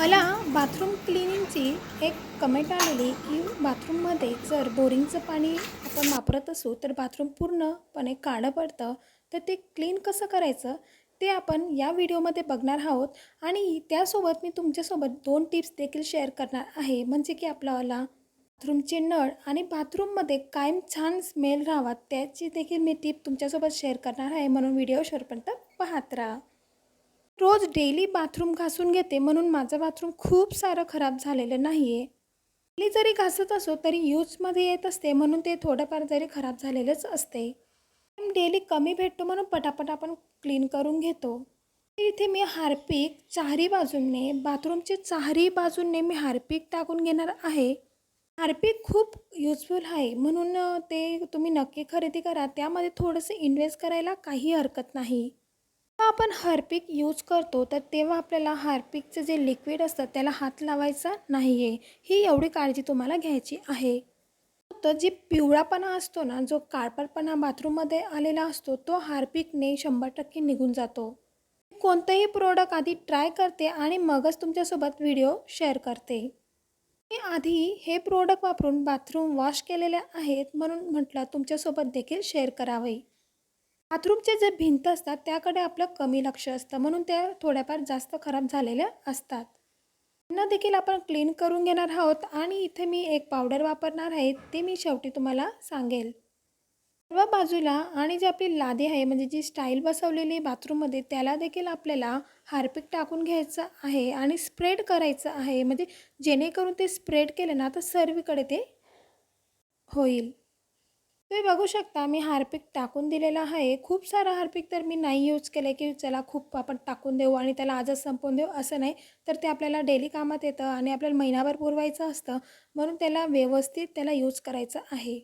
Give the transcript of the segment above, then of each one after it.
मला बाथरूम क्लिनिंगची एक कमेंट आलेली की बाथरूममध्ये जर बोरिंगचं पाणी आपण वापरत असू तर बाथरूम पूर्णपणे काळं पडतं. तर ते क्लीन कसं करायचं? ते आपण या व्हिडिओमध्ये बघणार आहोत आणि त्यासोबत मी तुमच्यासोबत दोन टिप्स देखील शेअर करणार आहे. म्हणजे की आपल्याला बाथरूमचे नळ आणि बाथरूममध्ये कायम छान स्मेल राहावा त्याची देखील मी टिप तुमच्यासोबत शेअर करणार आहे. म्हणून व्हिडिओ शेवटपर्यंत पाहत राहा. रोज डेली बाथरूम घासून घेते म्हणून माझं बाथरूम खूप सारं खराब झालेलं नाही आहे डेली जरी घासत असो तरी यूजमध्ये येत असते म्हणून ते थोडंफार जरी खराब झालेलंच असते. डेली कमी भेटतो म्हणून पटापट आपण क्लीन करून घेतो. इथे मी हार्पिक चारही बाजूने बाथरूमचे चारही बाजूने मी हार्पिक टाकून घेणार आहे. हार्पिक खूप युजफुल आहे म्हणून ते तुम्ही नक्की खरेदी करा. त्यामध्ये थोडंसं इन्व्हेस्ट करायला काही हरकत नाही. आपण हार्पिक यूज करतो तर तेव्हा आपल्याला हार्पिकचं जे लिक्विड असतं त्याला हात लावायचा नाही आहे ही एवढी काळजी तुम्हाला घ्यायची आहे. तर जी पिवळापणा असतो ना जो काळपटपणा बाथरूममध्ये आलेला असतो तो हार्पिकने शंभर टक्के निघून जातो. कोणतंही प्रोडक्ट आधी ट्राय करते आणि मगच तुमच्यासोबत व्हिडिओ शेअर करते. मी आधी हे प्रोडक्ट वापरून बाथरूम वॉश केलेले आहेत म्हणून म्हटलं तुमच्यासोबत देखील शेअर करावे. बाथरूमचे जे भिंत असतात त्याकडे आपलं कमी लक्ष असतं. म्हणून त्या थोड्याफार जास्त खराब झालेल्या असतात. त्यांना देखील आपण क्लीन करून घेणार आहोत आणि इथे मी एक पावडर वापरणार आहे. ते मी शेवटी तुम्हाला सांगेल. सर्व बाजूला आणि जी आपली लादी आहे म्हणजे जी स्टाईल बसवलेली बाथरूममध्ये त्याला देखील आपल्याला हार्पिक टाकून घ्यायचं आहे आणि स्प्रेड करायचं आहे. म्हणजे जेणेकरून ते स्प्रेड केलं ना तर सर्वीकडे ते होईल. तुम्ही बघू शकता मी हार्पिक टाकून दिलेला आहे. खूप सारा हार्पिक तर मी नाही यूज केलं की चला खूप आपण टाकून देऊ आणि त्याला आजच संपवून देऊ असं नाही. तर ते आपल्याला डेली कामात येतं आणि आपल्याला महिनाभर पुरवायचं असतं. म्हणून त्याला व्यवस्थित त्याला यूज करायचं आहे.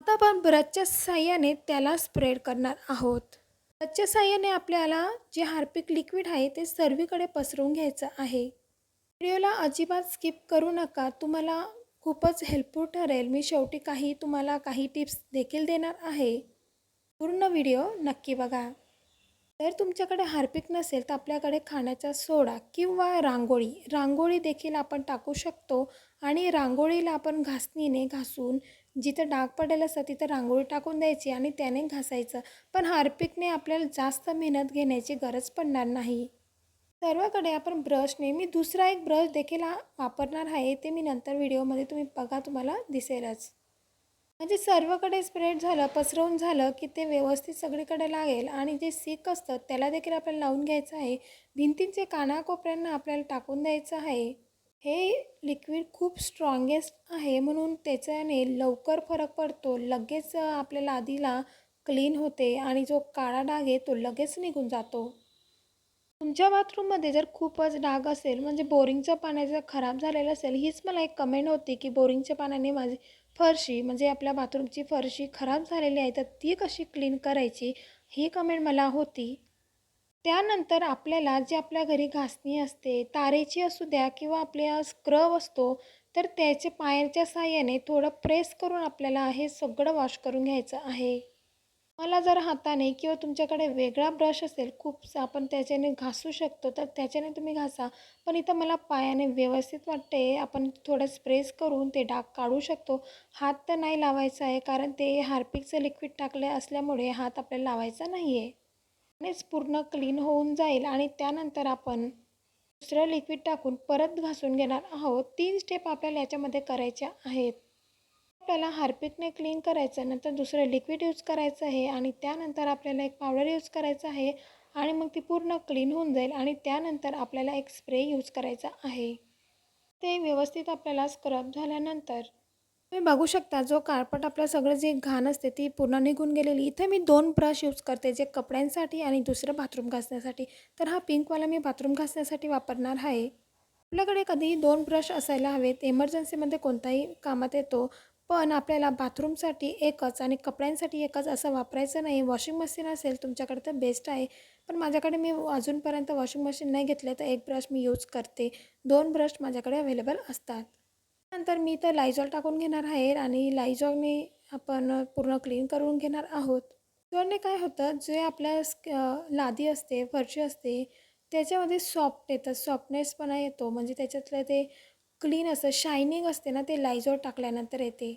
आता आपण ब्रशच्या साह्याने त्याला स्प्रेड करणार आहोत. ब्रशच्या साह्याने आपल्याला जे हार्पिक लिक्विड आहे ते सर्वीकडे पसरवून घ्यायचं आहे. व्हिडिओला अजिबात स्किप करू नका. तुम्हाला खूपच हेल्पफुल ठरेल. मी शेवटी काही तुम्हाला काही टिप्स देखील देणार आहे. पूर्ण व्हिडिओ नक्की बघा. जर तुमच्याकडे हार्पिक नसेल तर आपल्याकडे खाण्याचा सोडा किंवा रांगोळी. रांगोळी देखील आपण टाकू शकतो आणि रांगोळीला आपण घासणीने घासून जिथं डाग पडेल असतं तिथं रांगोळी टाकून द्यायची आणि त्याने घासायचं. पण हार्पिकने आपल्याला जास्त मेहनत घेण्याची गरज पडणार नाही. सर्वाकडे आपण ब्रशने मी दुसरा एक ब्रश देखील वापरणार आहे ते मी नंतर व्हिडिओमध्ये तुम्ही बघा तुम्हाला दिसेलच. म्हणजे सर्वकडे स्प्रेड झालं पसरवून झालं की ते व्यवस्थित सगळीकडे लागेल आणि जे सीक असतं त्याला देखील आपल्याला लावून घ्यायचं आहे. भिंतींचे कानाकोपऱ्यांना आपल्याला टाकून द्यायचं आहे. हे लिक्विड खूप स्ट्रॉंगेस्ट आहे म्हणून त्याच्याने लवकर फरक पडतो. लगेच आपल्याला आधीला क्लीन होते आणि जो काळा डाग आहे तो लगेच निघून जातो. तुमच्या बाथरूममध्ये जर खूपच डाग असेल म्हणजे बोरिंगचं पाण्याचं खराब झालेलं असेल हीच मला एक कमेंट होती की बोरिंगच्या पाण्याने माझी फरशी म्हणजे आपल्या बाथरूमची फरशी खराब झालेली आहे तर ती कशी क्लीन करायची? ही कमेंट मला होती. त्यानंतर आपल्याला जे आपल्या घरी घासणी असते तारेची असू द्या किंवा आपल्या स्क्रब असतो तर त्याचे पायाच्या साह्याने थोडं प्रेस करून आपल्याला हे सगळं वॉश करून घ्यायचं आहे. मला जर हाताने किंवा तुमच्याकडे वेगळा ब्रश असेल खूप आपण त्याच्याने घासू शकतो तर त्याच्याने तुम्ही घासा. पण इथं मला पायाने व्यवस्थित वाटते आपण थोडं स्प्रेस करून ते डाग काढू शकतो. हात तर नाही लावायचा आहे कारण ते हार्पिकचं लिक्विड टाकले असल्यामुळे हात आपल्याला लावायचा नाही आहे आणिच पूर्ण क्लीन होऊन जाईल आणि त्यानंतर आपण दुसरं लिक्विड टाकून परत घासून घेणार आहोत. तीन स्टेप आपल्याला याच्यामध्ये करायच्या आहेत. आपल्याला हार्पिकने क्लीन करायचं नंतर दुसरं लिक्विड यूज करायचं आहे आणि त्यानंतर आपल्याला एक पावडर यूज करायचं आहे आणि मग ती पूर्ण क्लीन होऊन जाईल आणि त्यानंतर आपल्याला एक स्प्रे यूज करायचा आहे. ते व्यवस्थित आपल्याला स्क्रब झाल्यानंतर तुम्ही बघू शकता जो काळपट आपलं सगळं जे घाण असते ती पूर्ण निघून गेलेली. इथे मी दोन ब्रश यूज करते जे कपड्यांसाठी आणि दुसरं बाथरूम घासण्यासाठी. तर हा पिंकवाला मी बाथरूम घासण्यासाठी वापरणार आहे. आपल्याकडे कधीही दोन ब्रश असायला हवेत. एमर्जन्सीमध्ये कोणताही कामात येतो. पण आपल्याला बाथरूमसाठी एकच आणि कपड्यांसाठी एकच असं वापरायचं नाही. वॉशिंग मशीन असेल तुमच्याकडे तर बेस्ट आहे. पण माझ्याकडे मी अजूनपर्यंत वॉशिंग मशीन नाही घेतले तर एक ब्रश मी यूज करते. दोन ब्रश माझ्याकडे अवेलेबल असतात. नंतर मी तर लायझॉल टाकून घेणार आहे आणि लायझॉलने आपण पूर्ण क्लीन करून घेणार आहोत. जोरने काय होतं जे आपल्या स्क लादी असते फरशी असते त्याच्यामध्ये सॉफ्ट येतं सॉफ्टनेसपणा येतो. म्हणजे त्याच्यातलं ते क्लीन असं शायनिंग असते ना ते लायझॉल टाकल्यानंतर येते.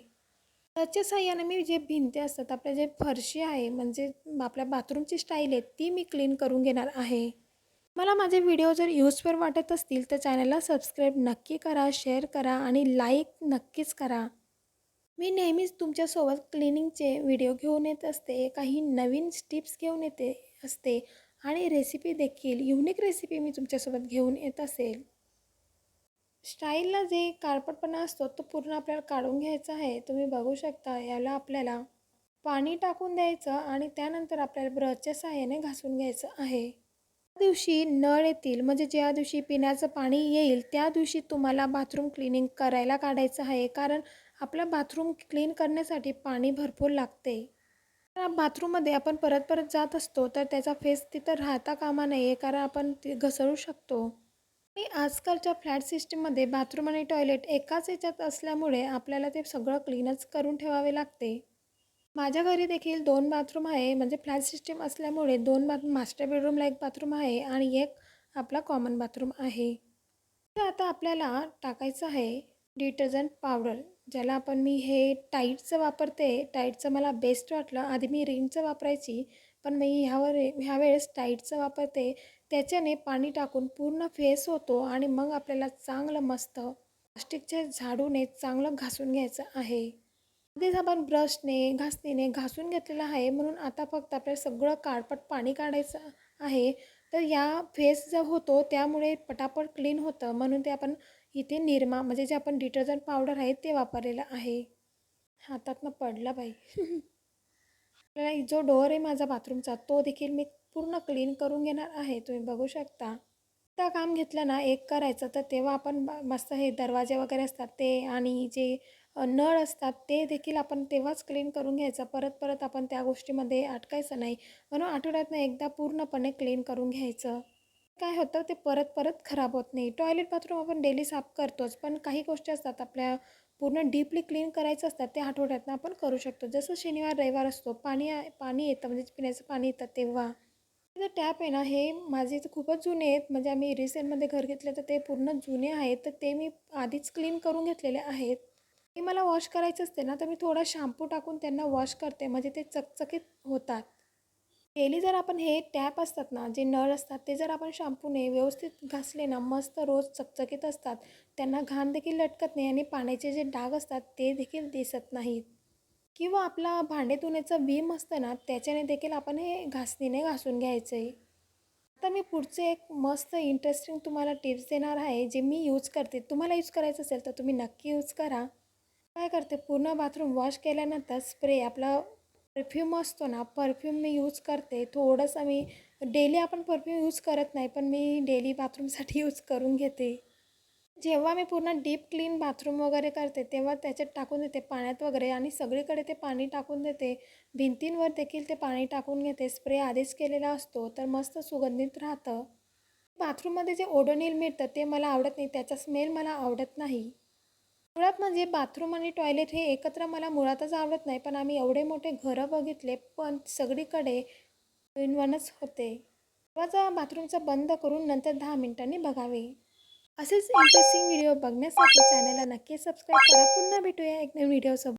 त्याच्या साह्यानं मी जे भिंती असतात आपल्या जे फरशी आहे म्हणजे आपल्या बाथरूमची स्टाईल आहे ती मी क्लीन करून घेणार आहे. मला माझे व्हिडिओ जर यूजफुल वाटत असतील तर चॅनलला सबस्क्राईब नक्की करा शेअर करा आणि लाईक नक्कीच करा. मी नेहमीच तुमच्यासोबत क्लिनिंगचे व्हिडिओ घेऊन येत असते काही नवीन स्टिप्स घेऊन येते असते आणि रेसिपी देखील युनिक रेसिपी मी तुमच्यासोबत घेऊन येत असेल. स्टाईलला जे काळपटपणा असतो तो पूर्ण आपल्याला काढून घ्यायचा आहे. तुम्ही बघू शकता याला आपल्याला पाणी टाकून द्यायचं आणि त्यानंतर आपल्याला ब्रशच्या सहाय्याने घासून घ्यायचं आहे. त्या दिवशी नळ येतील म्हणजे ज्या दिवशी पिण्याचं पाणी येईल त्या दिवशी तुम्हाला बाथरूम क्लिनिंग करायला काढायचं आहे. कारण आपलं बाथरूम क्लीन करण्यासाठी पाणी भरपूर लागते. तर बाथरूममध्ये आपण परत परत जात असतो तर त्याचा फेस तिथं राहता कामा नये कारण आपण ते घसरू शकतो. आणि आजकालच्या फ्लॅट सिस्टीममध्ये बाथरूम आणि टॉयलेट एकाच याच्यात असल्यामुळे आपल्याला ते सगळं क्लीनच करून ठेवावे लागते. माझ्या घरी देखील दोन बाथरूम आहे म्हणजे फ्लॅट सिस्टीम असल्यामुळे दोन बाथ मास्टर बेडरूमला एक बाथरूम आहे आणि एक आपला कॉमन बाथरूम आहे. तर आता आपल्याला टाकायचं आहे डिटर्जंट पावडर ज्याला आपण मी हे टाईटचं वापरते. टाईटचं मला बेस्ट वाटलं. आधी मी रिनचं वापरायची पण मी ह्यावर ह्यावेळेस टाईटचं वापरते. त्याच्याने पाणी टाकून पूर्ण फेस होतो आणि मग आपल्याला चांगलं मस्त प्लास्टिकच्या झाडूने चांगलं घासून घ्यायचं आहे. आधीच आपण ब्रशने घासणीने घासून घेतलेलं आहे. म्हणून आता फक्त आपल्याला सगळं काळपट पाणी काढायचं आहे. तर या फेस जो होतो त्यामुळे पटापट क्लीन होतं. म्हणून ते आपण इथे निरमा म्हणजे जे आपण डिटर्जंट पावडर आहे ते वापरलेलं आहे. हातातनं पडला बाई. आपल्याला जो डोअर आहे माझा बाथरूमचा तो देखील मी पूर्ण क्लीन करून घेणार आहे. तुम्ही बघू शकता. त्या काम घेतलं ना एक करायचं तर तेव्हा आपण मस्त हे दरवाजे वगैरे असतात ते आणि जे नळ असतात ते देखील आपण तेव्हाच क्लीन करून घ्यायचं. परत परत आपण त्या गोष्टीमध्ये अटकायचं नाही. म्हणून आठवड्यातनं एकदा पूर्णपणे क्लीन करून घ्यायचं. काय होतं ते परत परत खराब होत नाही. टॉयलेट बाथरूम आपण डेली साफ करतोच पण काही गोष्टी असतात आपल्या पूर्ण डीपली क्लीन करायचं असतात ते आठवड्यातनं आपण करू शकतो. जसं शनिवार रविवार असतो पाणी पाणी येतं म्हणजे पिण्याचं पाणी येतं तेव्हा. जे टॅप आहे ना हे माझे इथे खूपच जुने आहेत. म्हणजे आम्ही रिसेंटमध्ये घर घेतले तर ते पूर्ण जुने आहेत. तर ते मी आधीच क्लीन करून घेतलेले आहेत. ते मला वॉश करायचं असते ना तर मी थोडा शॅम्पू टाकून त्यांना वॉश करते. म्हणजे ते चकचकीत होतात. डेली जर आपण हे टॅप असतात ना जे नळ असतात ते जर आपण शॅम्पूने व्यवस्थित घासले ना मस्त रोज चकचकीत असतात त्यांना घाण देखील लटकत नाही आणि पाण्याचे जे डाग असतात ते देखील दिसत नाहीत. किंवा आपला भांडे धुण्याचं भीम असतं ना त्याच्याने देखील आपण हे घासणीने घासून घ्यायचं. आहे आता मी पुढचे एक मस्त इंटरेस्टिंग तुम्हाला टिप्स देणार आहे जे मी यूज करते. तुम्हाला यूज करायचं असेल तर तुम्ही नक्की यूज करा. काय करते? पूर्ण बाथरूम वॉश केल्यानंतर स्प्रे आपला परफ्यूम असतो ना परफ्यूम मी यूज करते. थोडंसं मी डेली आपण परफ्यूम यूज करत नाही पण मी डेली बाथरूमसाठी यूज करून घेते. जेव्हा मी पूर्ण डीप क्लीन बाथरूम वगैरे करते तेव्हा त्याच्यात टाकून देते पाण्यात वगैरे आणि सगळीकडे ते पाणी टाकून देते. भिंतींवर देखील ते पाणी टाकून घेते. स्प्रे आधीच केलेला असतो तर मस्त सुगंधित राहतं. बाथरूममध्ये जे ओडोनिल मिळतं ते मला आवडत नाही. त्याचा स्मेल मला आवडत नाही. मुळात म्हणजे बाथरूम आणि टॉयलेट हे एकत्र मला मुळातच आवडत नाही पण आम्ही एवढे मोठे घरं बघितले पण सगळीकडे इन होते. दरवाजा बाथरूमचा बंद करून नंतर दहा मिनिटांनी बघावे. असेच इंटरेस्टिंग व्हिडिओ बघण्यासाठी चॅनलला नक्की सबस्क्राईब करा. पुन्हा भेटूया एक नवीन व्हिडिओसोबत